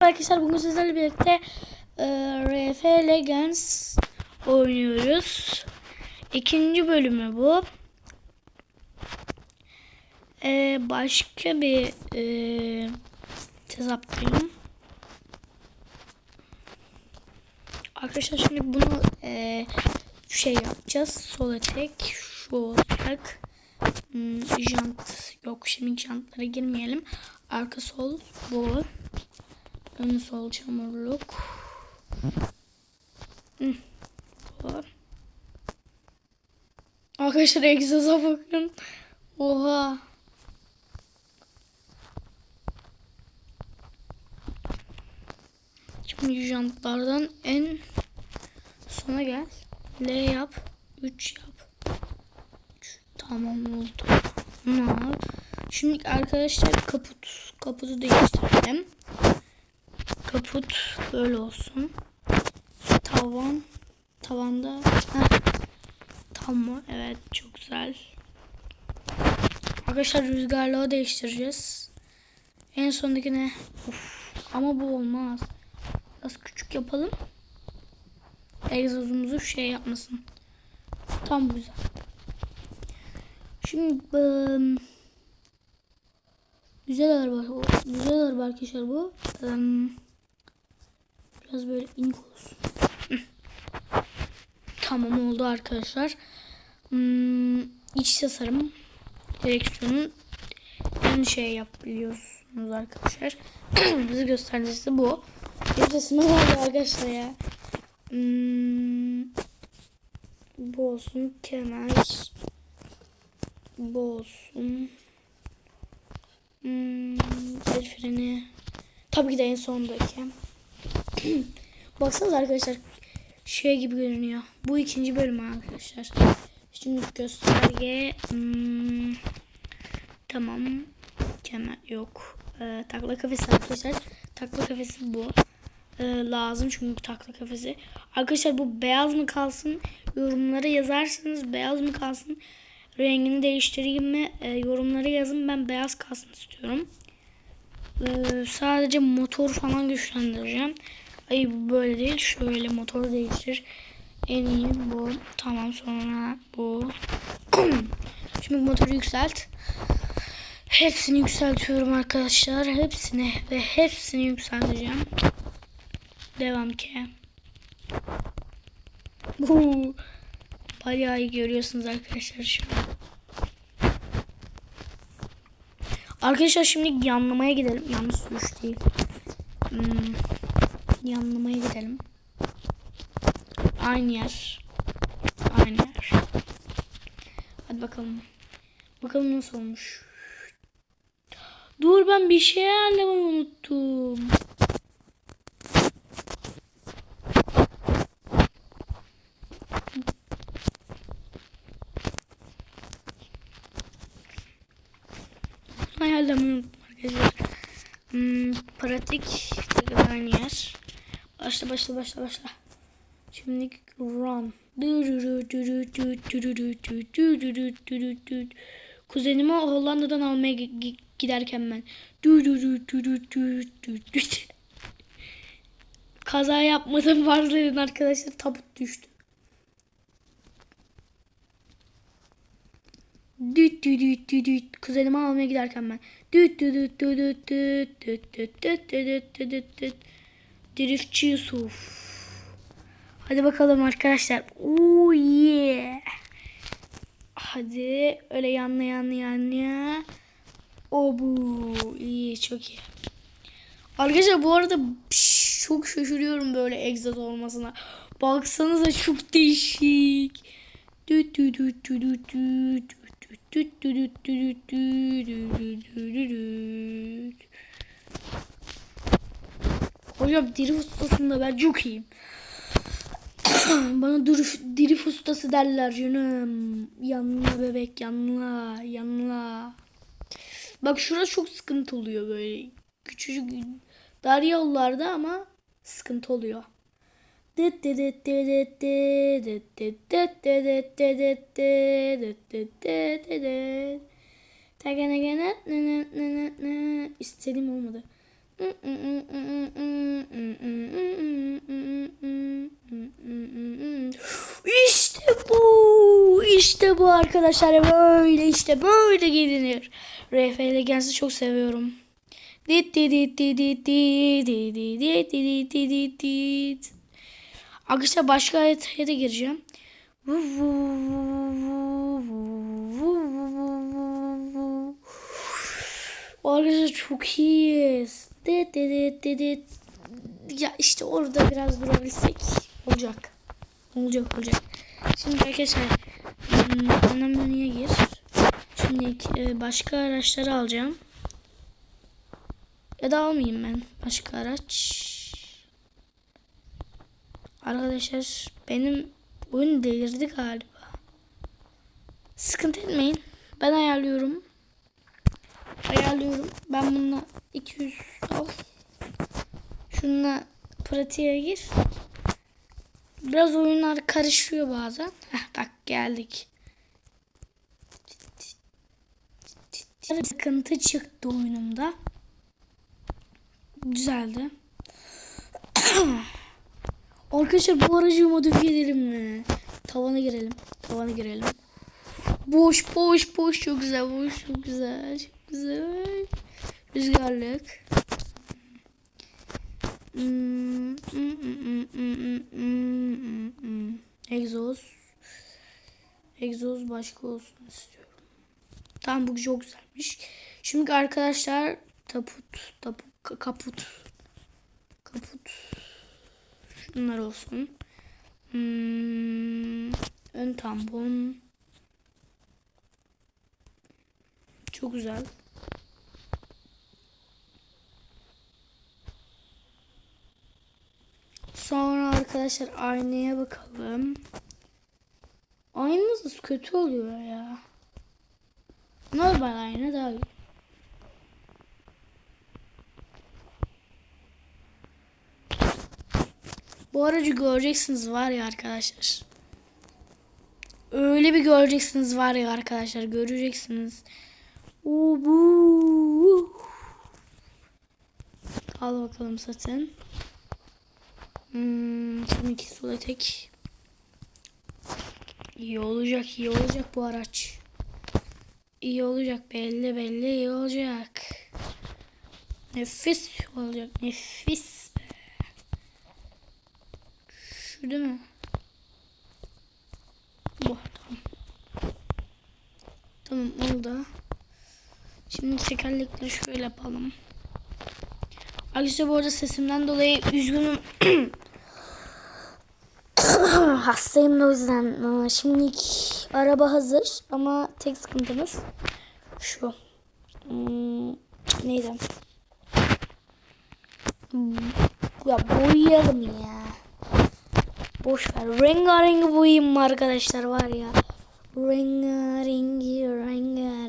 Arkadaşlar bugün sizlerle birlikte e, RF Legends oynuyoruz. İkinci bölümü bu. E, başka bir e, hesaptayım. Arkadaşlar şimdi bunu e, şey yapacağız. Sol etek şu olacak. Hmm, jant yok şimdi jantlara girmeyelim. Arka sol bu. Ön sol çamurluk. Bu. Arkadaşlar egzoza bakın. Oha. Şimdi jantlardan en sona gel. L yap. 3 yap. Üç. Tamam oldu. Tamam. Şimdi arkadaşlar kaput. Kaputu değiştirelim. Kaput böyle olsun. Tavan. Tavanda. Heh. Tamam. Evet çok güzel. Arkadaşlar rüzgarlığı değiştireceğiz. En sondaki ne? Of. Ama bu olmaz. Biraz küçük yapalım. Egzozumuzu şey yapmasın. Tam güzel. Şimdi ım, güzel araba. Güzel araba arkadaşlar bu. Im, biraz böyle ink olsun. Tamam oldu arkadaşlar. Hmm, iç tasarım direksiyonun en şey yapabiliyorsunuz arkadaşlar. Bize göstericisi bu. Kısmı var arkadaşlar ya. Hmm, bu olsun kemer. Bu olsun. Hmm, el freni. Tabii ki de en sondaki. Baksanıza arkadaşlar. Şey gibi görünüyor. Bu ikinci bölüm arkadaşlar. Şimdi gösterge. Hmm, tamam. Kemer yok. Ee, takla kafesi arkadaşlar. Takla kafesi bu. Ee, lazım çünkü takla kafesi. Arkadaşlar bu beyaz mı kalsın? Yorumlara yazarsınız. Beyaz mı kalsın? Rengini değiştireyim mi? Ee, yorumlara yazın. Ben beyaz kalsın istiyorum. Ee, sadece motor falan güçlendireceğim. Ay bu böyle değil. Şöyle motor değiştir. En iyi bu. Tamam sonra bu. Şimdi motoru yükselt. Hepsini yükseltiyorum arkadaşlar. Hepsini ve hepsini yükselteceğim. Devam ki. Bu bayağı iyi görüyorsunuz arkadaşlar an. Arkadaşlar şimdi yanlamaya gidelim. Yanlış sürüş değil. Hmm, yanlamaya gidelim. Aynı yer. Aynı yer. Hadi bakalım. Bakalım nasıl olmuş. Dur ben bir şey ayarlamayı unuttum. Ayarlamayı unuttum arkadaşlar. Hmm, pratik aynı yer. Başla başla başla başla. Şimdi run. Kuzenimi Hollanda'dan almaya gi- gi- giderken ben. Kaza yapmadım varsayın arkadaşlar tabut düştü. Düt düt düt düt düt. Kuzenimi almaya giderken ben. Düt düt düt düt düt düt düt düt düt düt düt düt. Driftçi Yusuf. Hadi bakalım arkadaşlar. Oo yeah. Hadi öyle yanla yanla yanla. O bu iyi çok iyi. Arkadaşlar bu arada pş, çok şaşırıyorum böyle egzoz olmasına. Baksanıza çok değişik. Düt. Hocam diri ustasında ben çok iyiyim. Bana drift, drift ustası derler canım. Yanla bebek yanla yanla. Bak şurası çok sıkıntı oluyor böyle. Küçücük dar yollarda ama sıkıntı oluyor. İstediğim olmadı. İşte bu arkadaşlar böyle işte böyle gelinir. RF Legends'i çok seviyorum. Dit dit dit dit dit dit dit dit dit dit dit dit. Arkadaşlar başka haritaya da gireceğim. Arkadaşlar çok iyiyiz. Dit dit dit dit. Ya işte orada biraz durabilsek olacak. Olacak olacak. Şimdi arkadaşlar ana menüye gir. Şimdi e, başka araçları alacağım. Ya da almayayım ben başka araç. Arkadaşlar benim oyun delirdi galiba. Sıkıntı etmeyin. Ben ayarlıyorum. Ayarlıyorum. Ben bununla 200 al. Şununla pratiğe gir. Biraz oyunlar karışıyor bazen. Heh, bak geldik. Sıkıntı çıktı oyunumda. Güzeldi. Arkadaşlar bu aracı modifiye edelim mi? Tavana girelim. Tavana girelim. Boş boş boş çok güzel boş çok güzel çok güzel. Rüzgarlık. Hmm, hmm, hmm, hmm, hmm. Egzoz. Egzoz başka olsun istiyorum. Tamam bu çok güzelmiş. Şimdi arkadaşlar taput, taput, ka- kaput. Kaput. Şunlar olsun. Hmm, ön tampon. Çok güzel. Sonra arkadaşlar aynaya bakalım. Aynamız kötü oluyor ya. Normal ayna daha iyi. Bu aracı göreceksiniz var ya arkadaşlar. Öyle bir göreceksiniz var ya arkadaşlar. Göreceksiniz. Oo, bu. Al bakalım satın. Hmm, şimdi iki sola tek. İyi olacak, iyi olacak bu araç. İyi olacak, belli belli iyi olacak. Nefis olacak, nefis. Şu değil mi? Bu, tamam. Tamam oldu. Şimdi tekerlekleri şöyle yapalım. Arkadaşlar bu arada sesimden dolayı üzgünüm. Hastayım da o yüzden. Aa, Şimdilik araba hazır ama tek sıkıntımız şu. Hmm, neydi? Hmm, ya boyayalım ya. Boş ver. Rengarenk boyayayım arkadaşlar var ya. Rengarenk rengarenk.